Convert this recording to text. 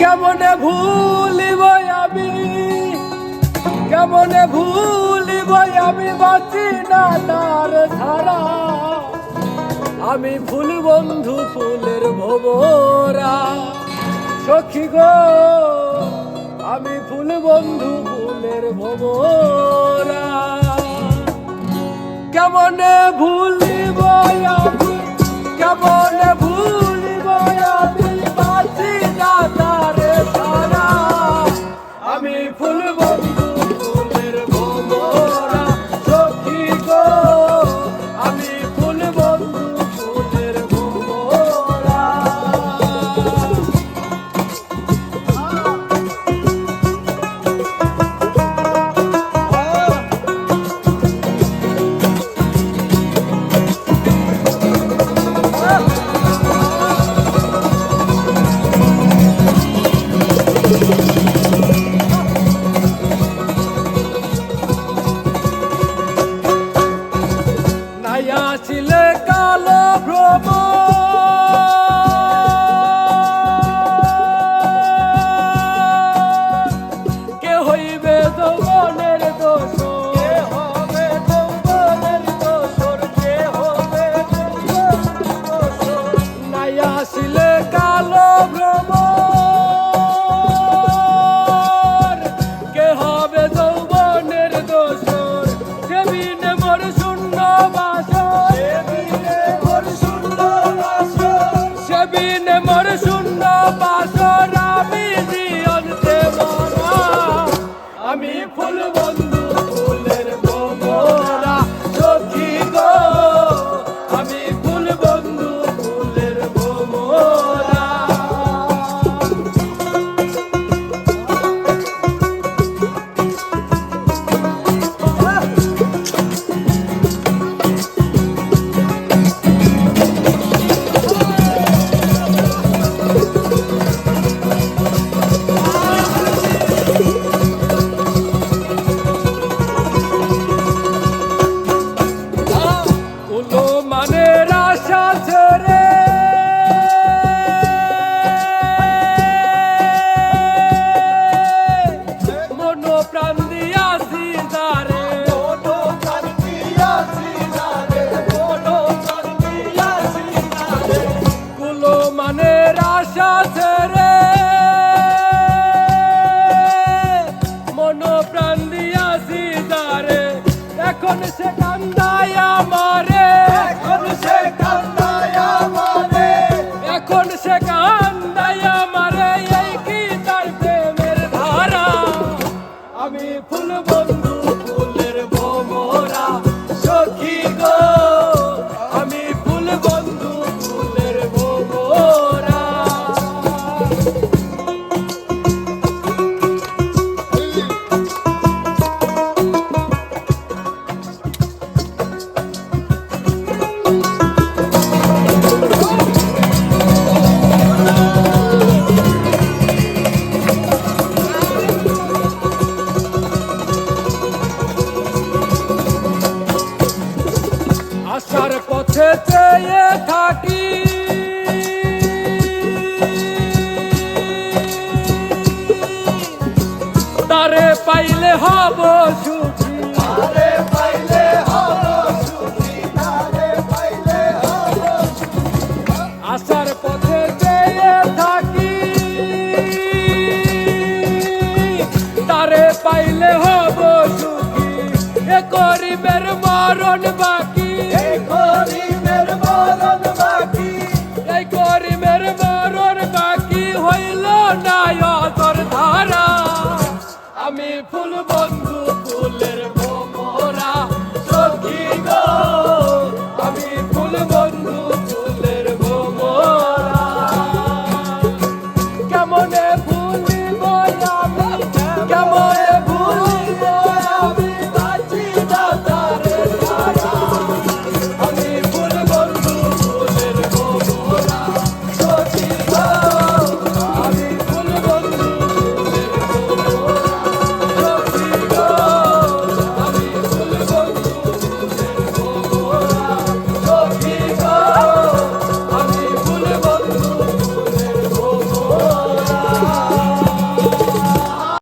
কেমনে ভুলিব আমি? কেমনে ভুলিব আমি? বাঁচি না তার ছাড়া আমি ফুল বন্ধু ফুলের ভোমরা। সখী গো, আমি ফুল বন্ধু ফুলের ভোমরা। কেমনে ভুলিব ছিলে কালো ভ্রম এখন সে কান্দায় আমারে। তারে পাইলে হব সুখী তারে পাইলে হব সুখী তারে পাইলে হব আসার পথে থাকি। তারে পাইলে হব সুখী এ গরিবের মরণ বাকি। মরণ বাকি। মরণ হইল না অতর ফুল বন্ধু ফুলের বোমরা সখী গো আমি ফুল বন্ধু